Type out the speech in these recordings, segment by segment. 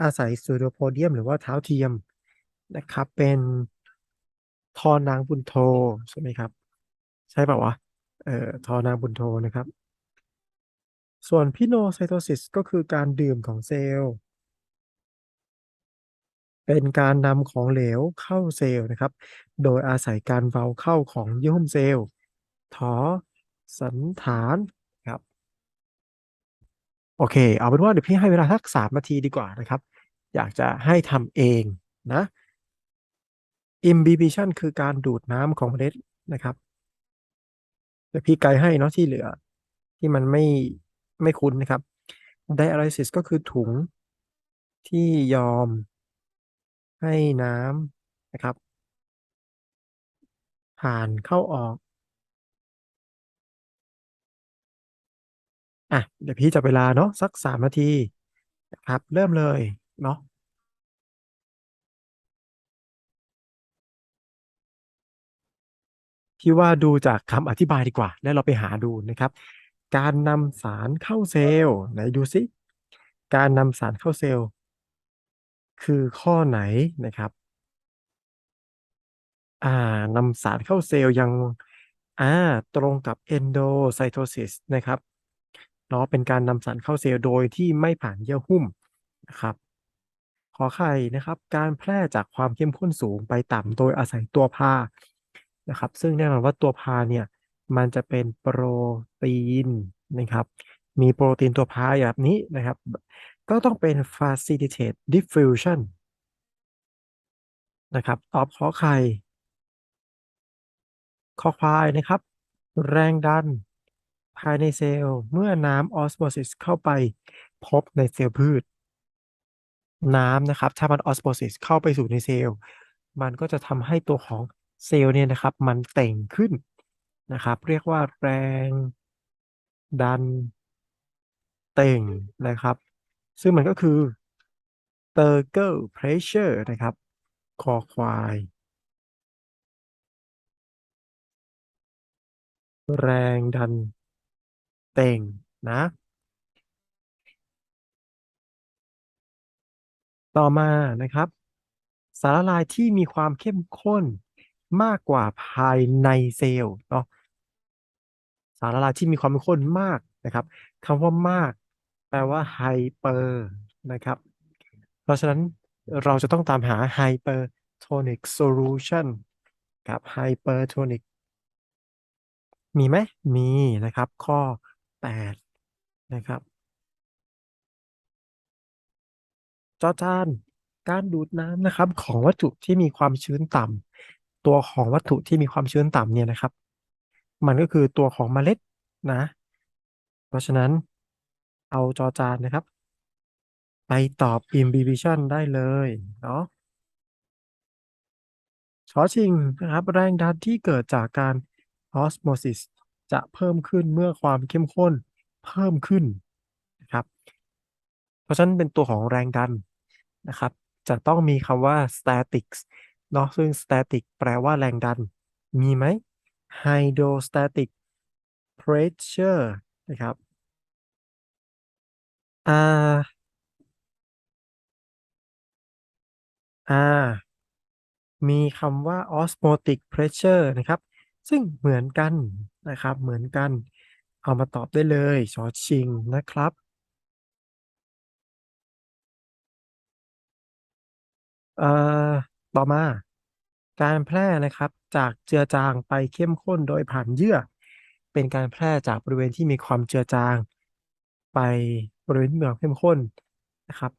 อาศัยซูโดโพเดียม หรือว่าเท้าเทียมนะครับ เป็นทอนางบุญโทใช่ไหมครับ ใช่ป่าวะเอ่อทอนางบุญโทนะครับ ส่วนพิโนไซโตซิสก็คือการดื่มของเซลล์ เป็นการนำของเหลวเข้าเซลล์นะครับ โดยอาศัยการเว้าเข้าของเยื่อหุ้มเซลล์ถอสันฐาน โอเค เอาเป็นว่าเดี๋ยวพี่ให้เวลาสักสามนาทีดีกว่านะครับ อยากจะให้ทำเองนะ imbibition คือการดูดน้ำของเมล็ดนะครับเดี๋ยวพี่ไกด์ให้เนาะที่เหลือ ที่มันไม่ไม่คุ้นนะครับ dialysis ก็คือถุงที่ยอมให้น้ำนะครับ ผ่านเข้าออก อะเดี๋ยวพี่จับเวลาเนาะสักสามนาทีนะครับ เริ่มเลยเนาะพี่ว่าดูจากคำอธิบายดีกว่า แล้วเราไปหาดูนะครับ การนำสารเข้าเซลล์ไหนดูซิ การนำสารเข้าเซลล์ คือข้อไหนนะครับ อ่านำสารเข้าเซลล์ยังอ่าตรงกับ endocytosis นะครับ เนาะเป็นการนำสารเข้าเซลล์โดยที่ไม่ผ่านเยื่อหุ้มนะครับขอไข่นะครับ การแพร่จากความเข้มข้นสูงไปต่ำโดยอาศัยตัวพานะครับ ซึ่งแน่นอนว่าตัวพาเนี่ยมันจะเป็นโปรตีนนะครับ มีโปรตีนตัวพาแบบนี้นะครับ ก็ต้องเป็น facilitate diffusion นะครับตอบขอไข่คอควายนะครับ แรงดัน ภายในเซลล์เมื่อน้ำออสโมซิสเข้าไปพบในเซลล์พืช น้ำนะครับ ถ้ามันออสโมซิสเข้าไปสู่ในเซลล์ มันก็จะทำให้ตัวของเซลล์เนี่ยนะครับ มันเต่งขึ้นนะครับ เรียกว่าแรง ดัน เต่งนะครับ ซึ่งมันก็คือ Turgle pressure นะครับ คอควาย แรงดัน เต่งนะ ต่อมานะครับ สารละลายที่มีความเข้มข้นมากกว่าภายในเซลล์เนาะสารละลายที่มีความเข้มข้นมากนะครับคำว่ามาก แปลว่าไฮเปอร์นะครับ เพราะฉะนั้นเราจะต้องตามหา hypertonic solution กับ hypertonic มีไหมมีนะครับ ข้อ 8 นะครับจอจานการดูดน้ำนะครับของวัตถุที่มีความชื้นต่ำตัวของวัตถุที่มีความชื้นต่ำเนี่ยนะครับ มันก็คือตัวของเมล็ดนะ เพราะฉะนั้นเอาจอจานนะครับ ไปตอบ imbibition ได้เลยเนาะชอชิงนะครับแรงดันที่เกิดจากการ osmosis จะเพิ่มขึ้นเมื่อความเข้มข้นเพิ่มขึ้นนะครับ เพราะฉะนั้นเป็นตัวของแรงดันนะครับ จะต้องมีคำว่า statics เนาะซึ่ง static แปลว่าแรงดัน มีไหม hydrostatic pressure นะครับอ่าอ่ามีคำว่า osmotic pressure นะครับ ซึ่งเหมือนกัน นะครับ เหมือนกัน เอามาตอบได้เลยชอชิงนะครับ เอ่อ ต่อมา การแพร่นะครับ จากเจือจางไปเข้มข้นโดยผ่านเยื่อ เป็นการแพร่จากบริเวณที่มีความเจือจาง ไปบริเวณที่มีความเข้มข้นนะครับ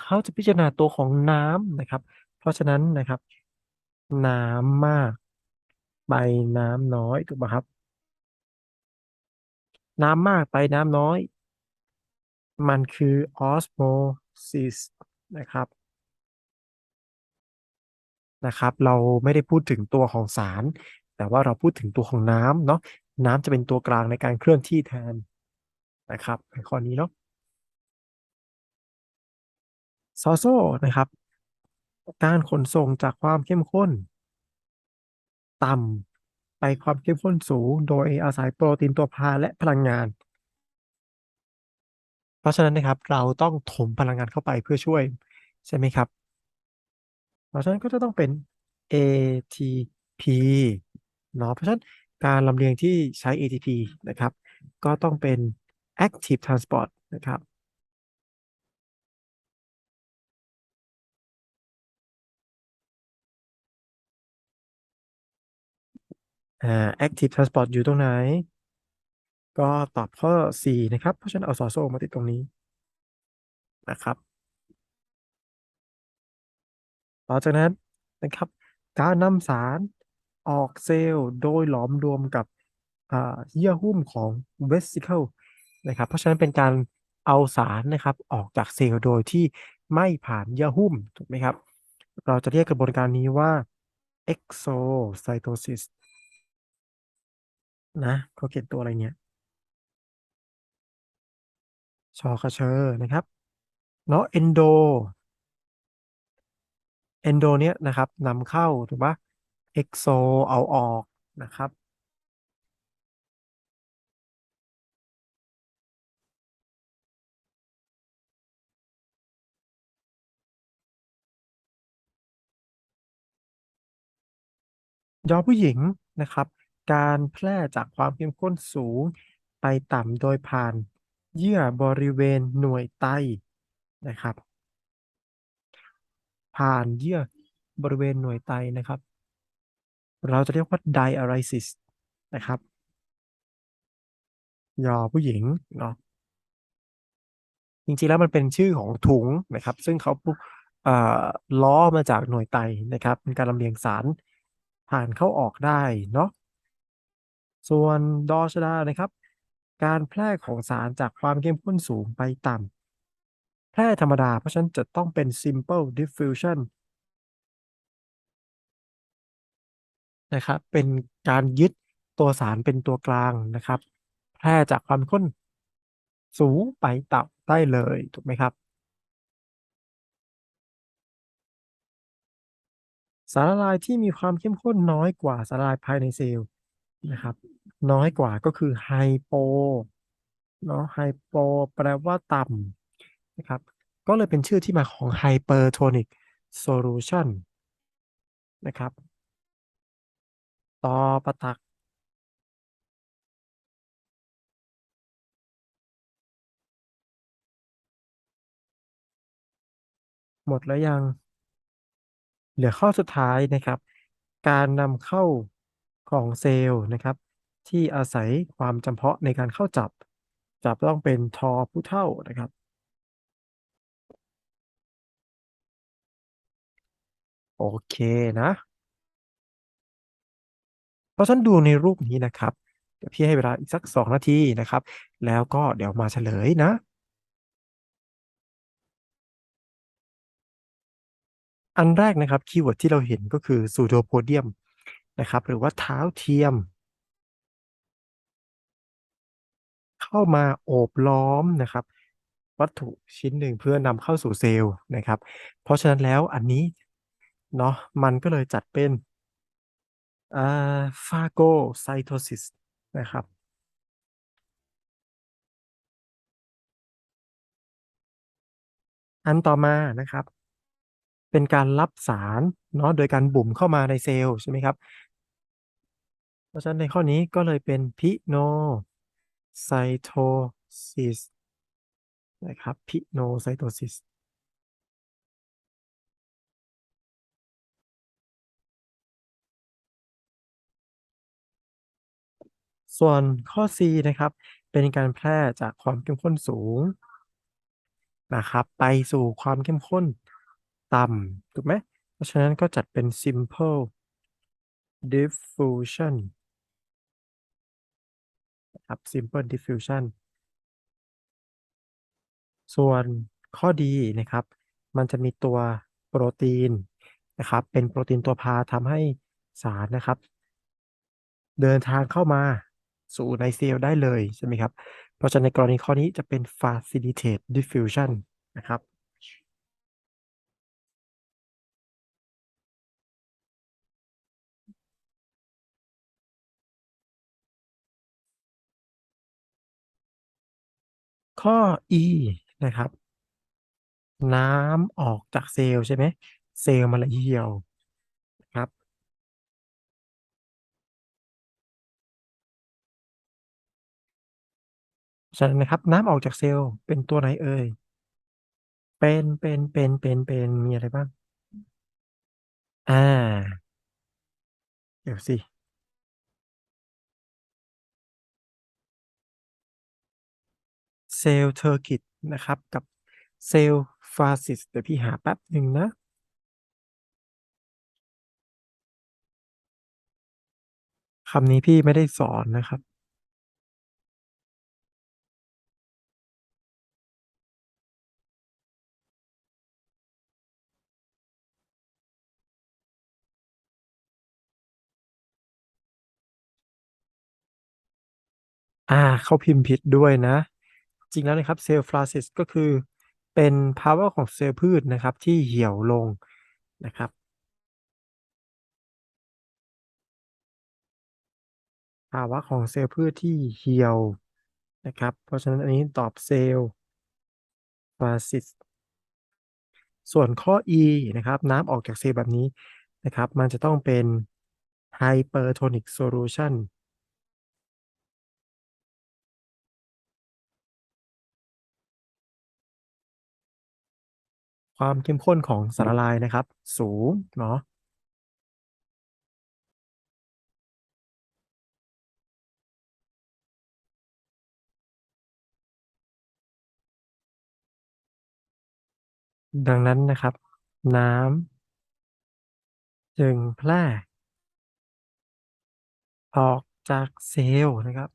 เขาจะพิจารณาตัวของน้ำนะครับ เพราะฉะนั้นนะครับ น้ำมากไปน้ำน้อยถูกไหมครับ น้ำมากไปน้ำน้อย มันคือ osmosis นะครับนะครับ เราไม่ได้พูดถึงตัวของสาร แต่ว่าเราพูดถึงตัวของน้ำเนาะน้ำจะเป็นตัวกลางในการเคลื่อนที่แทนนะครับในข้อนี้เนาะซอโซนะครับ การขนส่งจากความเข้มข้น ต่ำ ไปความเข้มข้นสูง โดยอาศัยโปรตีนตัวพาและพลังงาน เพราะฉะนั้นนะครับเราต้องถมพลังงานเข้าไปเพื่อช่วย ใช่ไหมครับ เพราะฉะนั้นก็จะต้องเป็น ATP เนาะเพราะฉะนั้นการลำเลียงที่ใช้ ATP นะครับ ก็ต้องเป็น active transport นะครับ อ่า active transport อยู่ตรงไหน ก็ตอบข้อ C นะครับ เพราะฉะนั้นเอาซอโซ่มาติดตรงนี้นะครับ ต่อจากนั้นนะครับ การนำสารออกเซลล์โดยหลอมรวมกับเยื่อหุ้มของเวสิเคิลนะครับ เพราะฉะนั้นเป็นการเอาสารนะครับออกจากเซลล์โดยที่ไม่ผ่านเยื่อหุ้มถูกไหมครับ เราจะเรียกกระบวนการนี้ว่า exocytosis นะเขาเขียนตัวอะไรเนี่ยชอคาเชอร์นะครับเนาะ endo endo เนี่ยนะครับนำเข้าถูกปะ exo เอาออกนะครับยอผู้หญิงนะครับ การแพร่จากความเข้มข้นสูง ไปต่ำโดยผ่านเยื่อบริเวณหน่วยไตนะครับ ผ่านเยื่อบริเวณหน่วยไตนะครับ เราจะเรียกว่า diuresis นะครับ ยอผู้หญิงเนาะจริงๆแล้วมันเป็นชื่อของถุงนะครับ ซึ่งเขาล้อมาจากหน่วยไตนะครับเป็นการลำเลียงสารผ่านเข้าออกได้เนาะ ส่วนดอชดานะครับ การแพร่ของสารจากความเข้มข้นสูงไปต่ำแพร่ธรรมดาเพราะฉะนั้นจะต้องเป็น simple diffusion นะครับเป็นการยึดตัวสารเป็นตัวกลางนะครับ แพร่จากความข้นสูงไปต่ำได้เลยถูกไหมครับ สารละลายที่มีความเข้มข้นน้อยกว่าสารละลายภายในเซลล์ นะครับ น้อยกว่าก็คือไฮโปเนาะไฮโปแปลว่าต่ำนะครับ ก็เลยเป็นชื่อที่มาของไฮเปอร์โทนิกโซลูชันนะครับต่อประตัก หมดแล้วยัง เหลือข้อสุดท้ายนะครับ การนำเข้า ของเซลล์นะครับ ที่อาศัยความจำเพาะในการเข้าจับ จับต้องเป็นทอผู้เท่านะครับ โอเคนะ เพราะฉะนั้นดูในรูปนี้นะครับเดี๋ยวพี่ให้เวลาอีกสักสองนาทีนะครับ แล้วก็เดี๋ยวมาเฉลยนะอันแรกนะครับคีย์เวิร์ดที่เราเห็นก็คือซูโดโพเดียม นะครับ หรือว่าเท้าเทียม เข้ามาโอบล้อมนะครับ วัตถุชิ้นหนึ่งเพื่อนำเข้าสู่เซลล์นะครับ เพราะฉะนั้นแล้วอันนี้เนาะมันก็เลยจัดเป็นฟาโกไซโทซิสนะครับอันต่อมานะครับ เป็นการรับสารเนาะโดยการบุ่มเข้ามาในเซลล์ใช่ไหมครับ เพราะฉะนั้นในข้อนี้ก็เลยเป็นพิโนไซโทซิสนะครับพิโนไซโตซิสส่วนข้อ C นะครับ เป็นการแพร่จากความเข้มข้นสูงนะครับ ไปสู่ความเข้มข้นต่ำถูกไหม เพราะฉะนั้นก็จัดเป็น simple diffusion ครับ simple diffusion ส่วนข้อดีนะครับ มันจะมีตัวโปรตีนนะครับ เป็นโปรตีนตัวพาทำให้สารนะครับ เดินทางเข้ามาสู่ในเซลล์ได้เลยใช่ไหมครับ เพราะฉะนั้นในกรณีข้อนี้จะเป็น facilitate diffusion นะครับ ข้อ E นะครับ น้ำออกจากเซลล์ใช่ไหมเซลล์มันลยเหี่ยวนะครับ ฉะนั้นนะครับ น้ำออกจากเซลล์เป็นตัวไหนเอ่ย เป็นเป็นเป็นเป็นเป็นมีอะไรบ้าง?อ่า เดี๋ยวสิ เซลล์ Turgid นะครับ กับเซลล์ Flacis เดี๋ยวพี่หาแป๊บหนึ่งนะคำนี้พี่ไม่ได้สอนนะครับ อ่า เขาพิมพ์ผิดด้วยนะ จริงแล้วนะครับเซลล์ Flacis ก็คือเป็นภาวะของเซลล์พืชนะครับที่เหี่ยวลงนะครับ ภาวะของเซลล์พืชที่เหี่ยวนะครับ เพราะฉะนั้นอันนี้ตอบเซลล์ Flacis ส่วนข้อ e นะครับ น้ำออกจากเซลล์แบบนี้นะครับ มันจะต้องเป็น Hypertonic Solution ความเข้มข้นของสารละลายนะครับ สูงเนาะดังนั้นนะครับ น้ำจึงแพร่ออกจากเซลล์นะครับ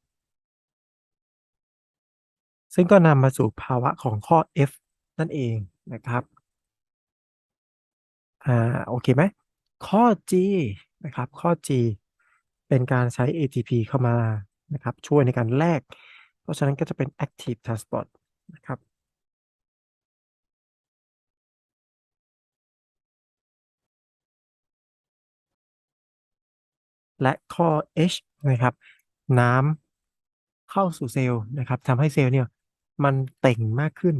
ซึ่งก็นำมาสู่ภาวะของข้อ F นั่นเองนะครับ อาโอเคไหม?ข้อ G นะครับข้อ G เป็นการใช้ ATP เข้ามานะครับช่วยในการแลก เพราะฉะนั้นก็จะเป็น Active Transport นะครับและข้อ H นะครับ น้ำเข้าสู่เซลล์นะครับทำให้เซลล์เนี่ยมันเต่งมากขึ้น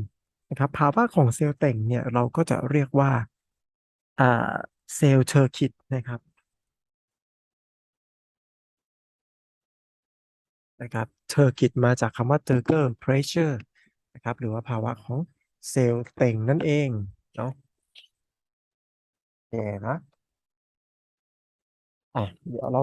นะครับภาวะของเซลล์เต่งเนี่ยเราก็จะเรียกว่า อ่าเซลล์ Turgid นะครับนะครับเทอร์คิดมาจากคำว่าเทอร์เกอร์เพรสเชอร์นะครับหรือว่าภาวะของเซลล์เต่งนั่นเองเนาะโอเคนะอะเดี๋ยวเรา